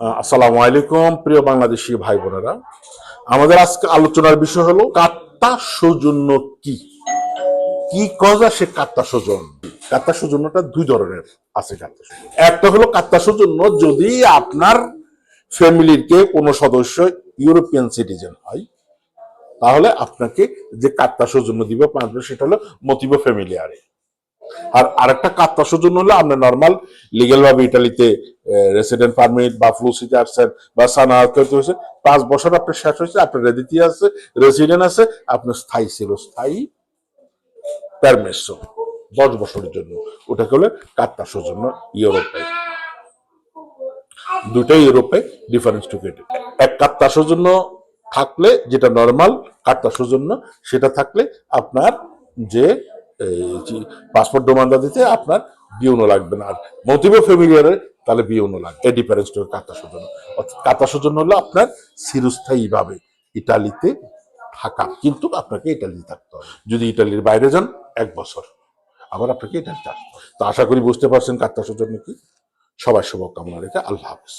আসসালামু আলাইকুম, প্রিয় বাংলাদেশি ভাই বোনেরা আমাদের আজকে আলোচনার বিষয় হলো, কাত্তা সৌজন্য কি? কি কজা সে কাত্তা সৌজন কাত্তা সৌজন্যটা দুই ধরনের আছে কাত্তা একটা হলো কাত্তা সৌজন্য যদি আপনার ফ্যামিলির কে কোনো সদস্য ইউরোপিয়ান সিটিজেন হয়, তাহলে আপনাকে যে কাত্তা সৌজন্য দিবে সেটা হলো মতিব ফ্যামিলিয়ারে। আর আরেকটা কাত্তা জন্য হলো আপনার নর্মাল লিগেল ভাবে ইটালিতে রেসিডেন্ট পারমিট বা ফ্লুসিতে আসছেন বা সানা করতে হয়েছে পাঁচ বছর আপনার শেষ হয়েছে, আপনার রেদিতি আছে রেসিডেন্ট আছে আপনার স্থায়ী ছিল, স্থায়ী পারমিশন দশ বছরের জন্য। ওটাকে হলে কাত্তা জন্য ইউরোপে। দুটাই ইউরোপে ডিফারেন্স টু গেট এক কাত্তা জন্য থাকলে যেটা নর্মাল কাত্তা জন্য সেটা থাকলে আপনার যে পাসপোর্ট ডোমান্দা দিতে আপনার বিউনো লাগবে না। আর মোটিভ ফ্যামিলিয়ারে তাহলে বিউনো লাগবে। এই ডিফারেন্স টু কাত্তা সৌজন্য। অর্থাৎ কাত্তা সৌজন্য হলো আপনার চিরস্থায়ী ভাবে ইটালিতে থাকা। কিন্তু আপনাকে ইটালিতে থাকতে হবে। যদি ইটালির বাইরে যান, এক বছর। আবার আপনাকে ইটালিতে আসতে হবে। তো আশা করি বুঝতে পারছেন কাত্তা সৌজন্য কি? সবাই শুভকামনা রেখে আল্লাহ হাফেজ।